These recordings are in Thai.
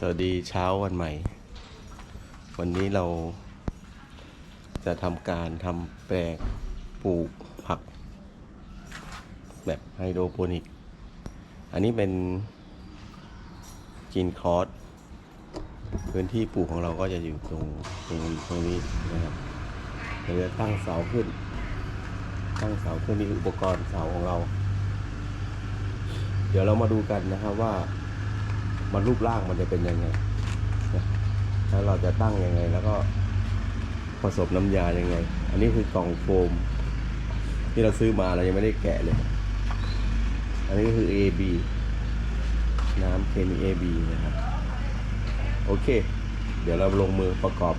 สวัสดีเช้าวันใหม่ วันนี้เราจะทำการทำแปลงปลูกผัก แบบไฮโดรโปนิก อันนี้เป็นกินคอร์สพื้นที่ปลูกของเราก็จะอยู่ตรงตรงตรงนี้นะครับเราจะตั้งเสาขึ้น ตั้งเสาขึ้นนี่อุปกรณ์เสาของเรา เดี๋ยวเรามาดูกันนะครับว่า มันรูปร่างมันจะเป็นยังไงนะแล้วเราจะตั้งยังไง แล้วก็ผสมน้ำยายังไง อันนี้คือกล่องโฟม ที่เราซื้อมาเรายังไม่ได้แกะเลย อันนี้ก็คือ AB น้ำเคมี AB นะครับ โอเค เดี๋ยวเราลงมือประกอบ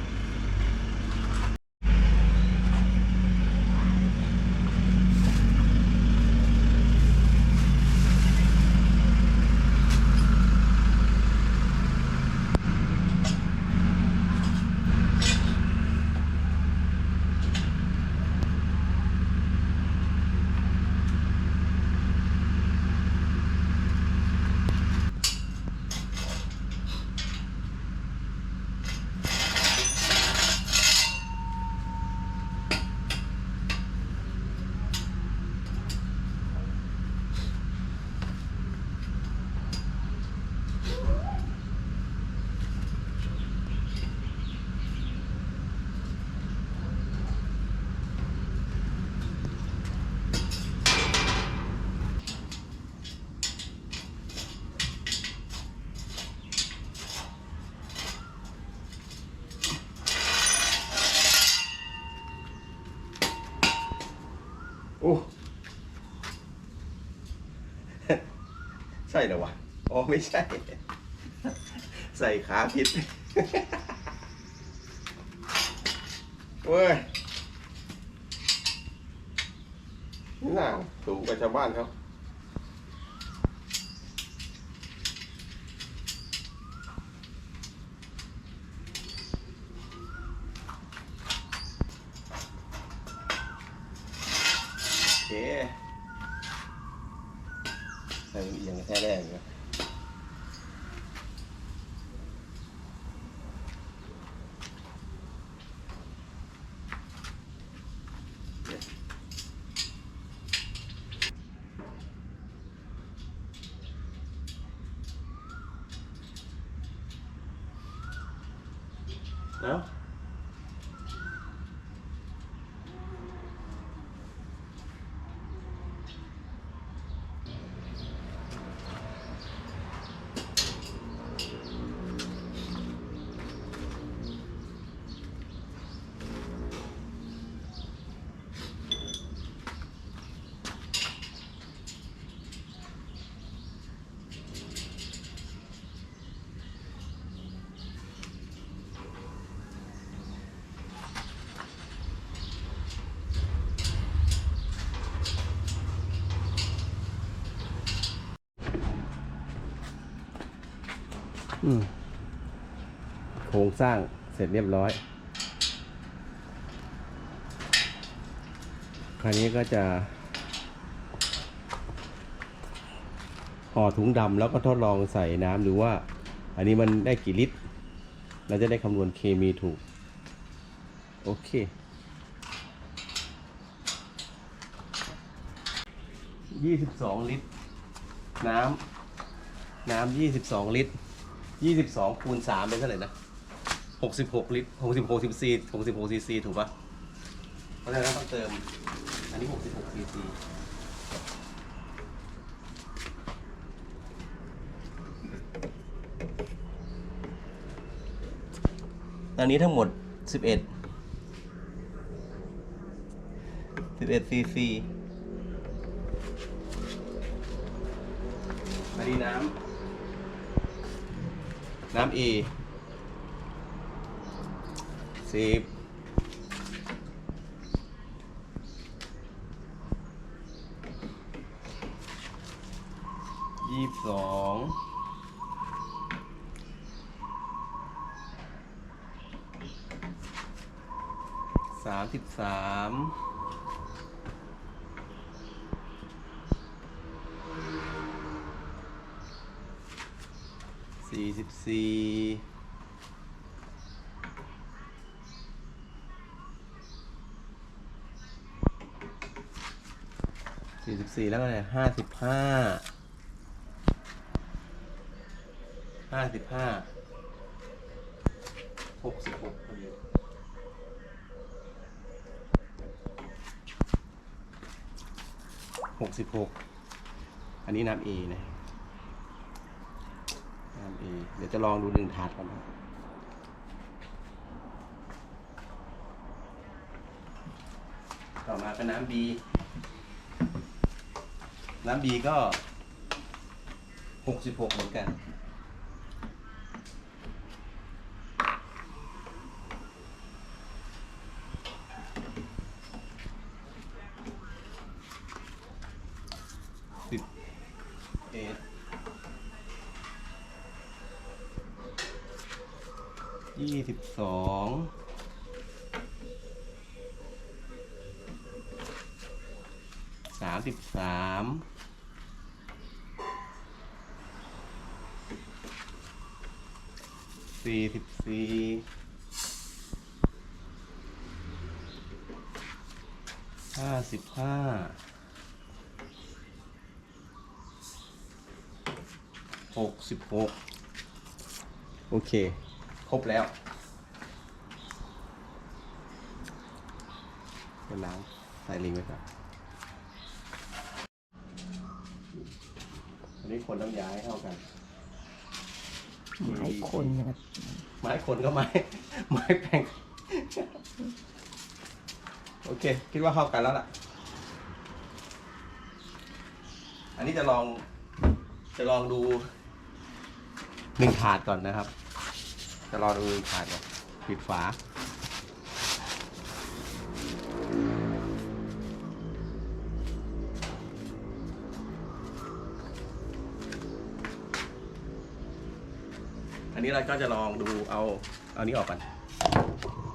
โอ้ใช่เหรอวะ อ๋อไม่ใช่ ใส่ขาผิดเว้ยนี่น่าถูกกับชาวบ้านเขา โอเคใส่เอียงแค่แรกเลยเอ้าอืม โครงสร้างเสร็จเรียบร้อย คราวนี้ก็จะห่อถุงดำแล้วก็ทดลองใส่น้ำดูว่า อันนี้มันได้กี่ลิตร เราจะได้คำนวณเคมีถูก โอเค ยี่สิบสองลิตร น้ำน้ำยี่สิบสองลิตร ยี่สิบสองคูณสามเป็นเท่าไหร่นะหกสิบหกลิตรหกสิบหกสิบซีหกสิบหกซีซีถูกปะเพราะฉะนั้นต้องเติม อันนี้หกสิบหกซีซีอันนี้ทั้งหมดสิบเอ็ดสิบเอ็ดซีซี น้ำเอสิบยี่สิบสองสามสิบสาม สี่สิบสี่สี่สิบสี่แล้วก็เนี่ยห้าสิบห้าห้าสิบห้าหกสิบหกพอดีหกสิบหกอันนี้น้ำเอนะ น้ำเอเดี๋ยวจะลองดูหนึ่งถาดก่อนนะต่อมาก็น้ำบีน้ำบีก็หกสิบหกเหมือนกัน สิบเอ็ดยี่ สิบสองสามสิบสามสี่สิบสี่ห้าสิบห้าหกสิบหกโอเค ครบแล้ว เดี๋ยวล้างใส่ลิงก์ไว้ก่อนอันนี้คนน้ำยาให้เข้ากันหลายคนนะครับ ไม้คนก็ไม้ ไม้แปลงโอเค คิดว่าเข้ากันแล้วล่ะ อันนี้จะลอง จะลองดูหนึ่งถาดก่อนนะครับ จะลองดูหนึ่งถาดก่อนปิดฝา อันนี้เราก็จะลองดูเอาเอานี้ออกก่อน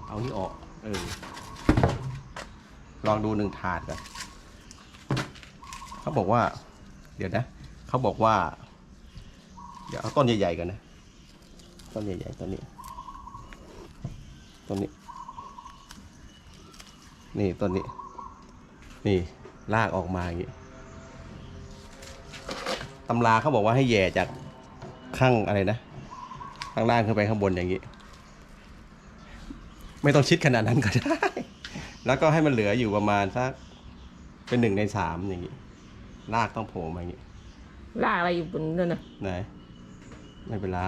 เอานี้ออกเออลองดูหนึ่งถาดก่อนเขาบอกว่า เดี๋ยวนะเขาบอกว่า เดี๋ยวเอาต้นใหญ่ๆกันนะต้นใหญ่ๆต้นนี้ต้นนี้ นี่ต้นนี้ นี่ลากออกมาอย่างนี้ตำราเขาบอกว่าให้แย่จากข้างอะไรนะ ข้างล่างขึ้นไปข้างบนอย่างนี้ ไม่ต้องชิดขนาดนั้นก็ได้ แล้วก็ให้มันเหลืออยู่ประมาณสักเป็นหนึ่งในสามอย่างนี้ลากต้องโผล่มาอย่างนี้ลากอะไรอยู่บนนั่นน่ะไหนไม่เป็นไร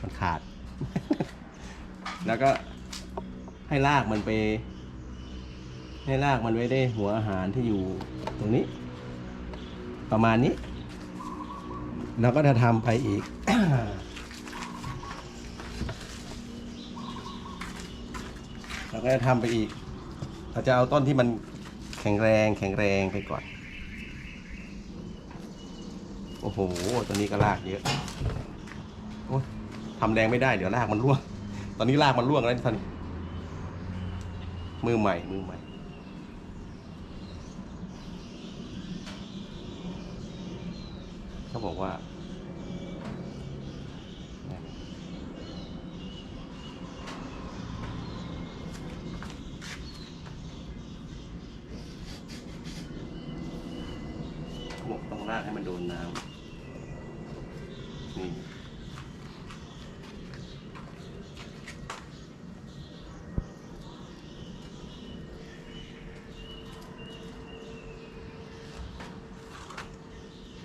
มันขาด แล้วก็ให้ลากมันไป ให้ลากมันไว้ได้หัวอาหารที่อยู่ตรงนี้ ประมาณนี้เราก็จะทำไปอีก เราก็จะทำไปอีก เราจะเอาต้นที่มันแข็งแรงแข็งแรงไปก่อน โอ้โห ตัวนี้ก็ลากเยอะโอ้ทำแรงไม่ได้เดี๋ยวลากมันร่วง ตอนนี้ลากมันร่วงแล้วท่านมือใหม่ มือใหม่เขาบอกว่าบอกต้องลากให้มันโดนน้ำ นี่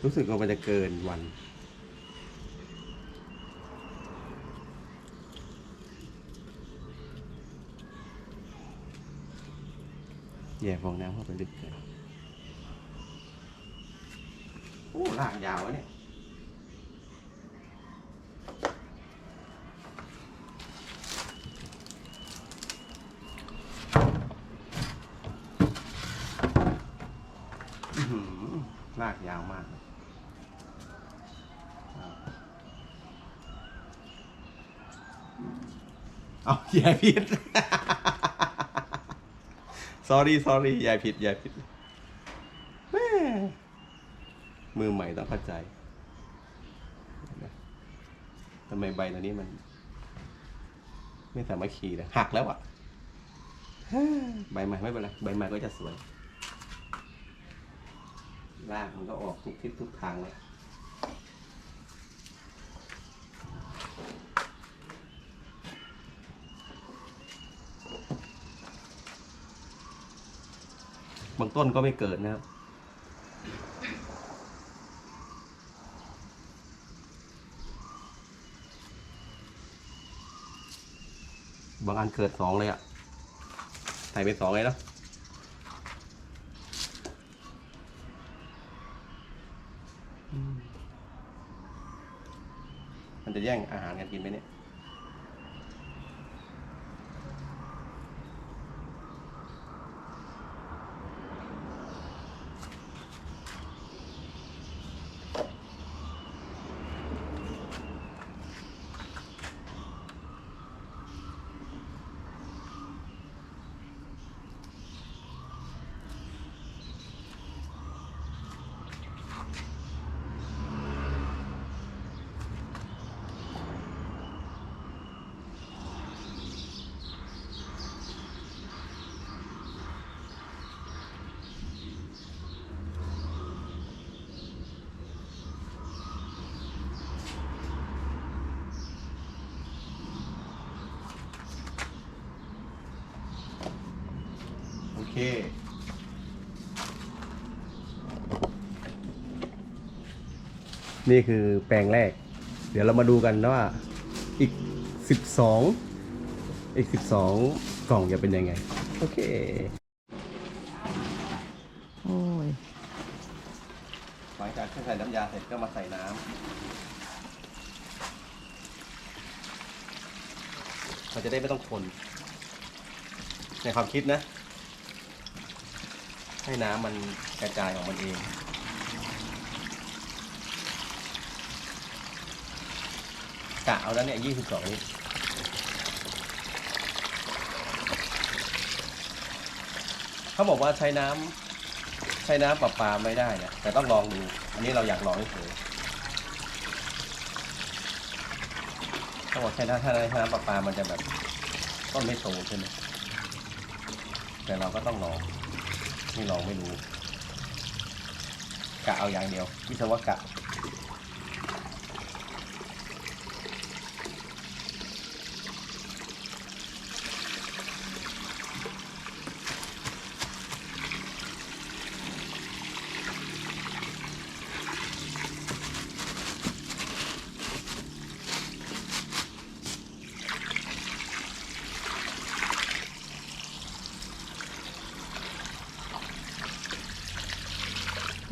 รู้สึกว่ามันจะเกินวัน แย่ฟองน้ำเข้าไปลึกเลยโอ้ลากยาวเนี่ยลากยาวมากเลย เอาย่าผิด sorry sorry อย่าผิดอย่าผิดแม่มือใหม่ต้องเข้าใจทำไมใบตัวนี้มัน ไม่สามารถขี่เลยหักแล้วอะใบใหม่ไม่เป็นไรใบใหม่ก็จะสวยรากมันก็ออกทุกทิศทุกทางเลย ต้นก็ไม่เกิดนะครับ บางอันเกิดสองเลยอะ่ะใส่เป็นสองเลยเนาะมมันจะแย่งอาหารกันกินไหมเนี่ย นี่คือแปลงแรก เดี๋ยวเรามาดูกันนะว่า อีกสิบสองอีกสิบสองกล่องจะเป็นยังไง โอเค โอ้ยหลังจากที่ใส่น้ำยาเสร็จก็มาใส่น้ำเราจะได้ไม่ต้องคนในความคิดนะ ให้น้ำมันกระจายออกมันเองกะเอาแล้วเนี่ยยี่สิบสองลิตรเขาบอกว่าใช้น้ำใช้น้ำประปาไม่ได้นะแต่ต้องลองดู อันนี้เราอยากลองเฉยๆเขาบอกใช้น้ำถ้าใช้น้ำประปามันจะแบบต้นไม่โตใช่ไหมแต่เราก็ต้องลอง ไม่ลองไม่รู้กะเอาอย่างเดียว วิศวกะ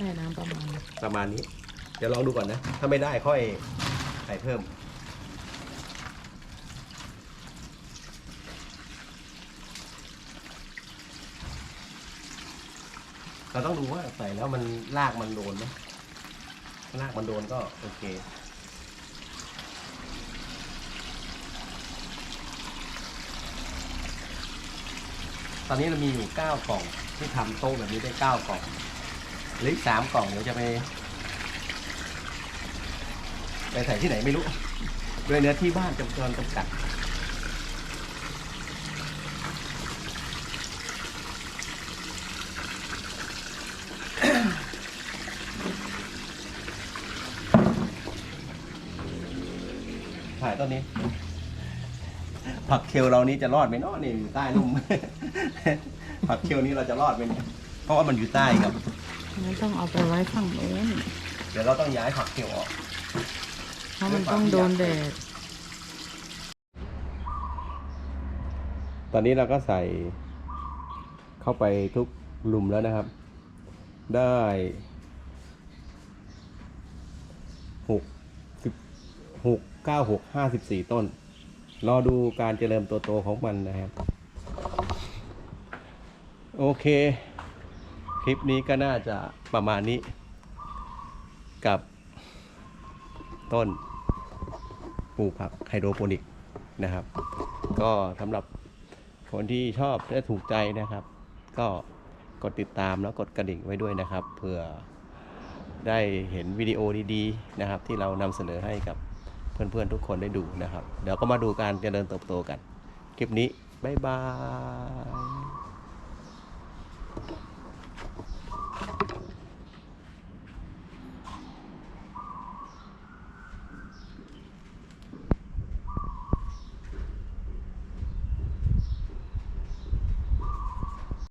ได้น้ำประมาณ ประมาณนี้ เดี๋ยวลองดูก่อนนะ ถ้าไม่ได้ค่อยใส่เพิ่ม เราต้องดูว่าใส่แล้วมันลากมันโดนไหมถ้าลากมันโดนก็โอเคตอนนี้เรามีอยู่เก้ากล่อง ที่ทำโต๊ะแบบนี้ได้เก้ากล่อง หรืออีกสามกล่องเดี๋ยวจะไป ไปใส่ที่ไหนไม่รู้ด้วยเนื้อที่บ้านจำนวนจำกัดถ่ายต้นนี้ ผักเคลเรานี้จะรอดไหมเนาะนี่อยู่ใต้ลุ่มผักเคลนี้เราจะรอดไหมเนี่ยเพราะว่ามันอยู่ใต้ครับ มันต้องเอาไปไว้ฝั่งโน้นเดี๋ยวเราต้องย้ายผักเคลออก เพราะมันต้องโดนแดด ตอนนี้เราก็ใส่เข้าไปทุกหลุมแล้วนะครับ ได้หกสิบหกเก้าหกห้าสิบสี่ต้น รอดูการเจริญตัวโตของมันนะครับ โอเคค ลิปนี้ก็น่าจะประมาณนี้ กับต้นปลูกผักไฮโดรโปนิกนะครับ ก็สำหรับคนที่ชอบและถูกใจนะครับ ก็กดติดตามแล้วกดกระดิ่งไว้ด้วยนะครับเพื่อได้เห็นวิดีโอดีๆนะครับ ที่เรานำเสนอให้กับเพื่อนๆทุกคนได้ดูนะครับ เดี๋ยวก็มาดูการเจริญเติบโตกัน คลิปนี้ บ๊ายบาย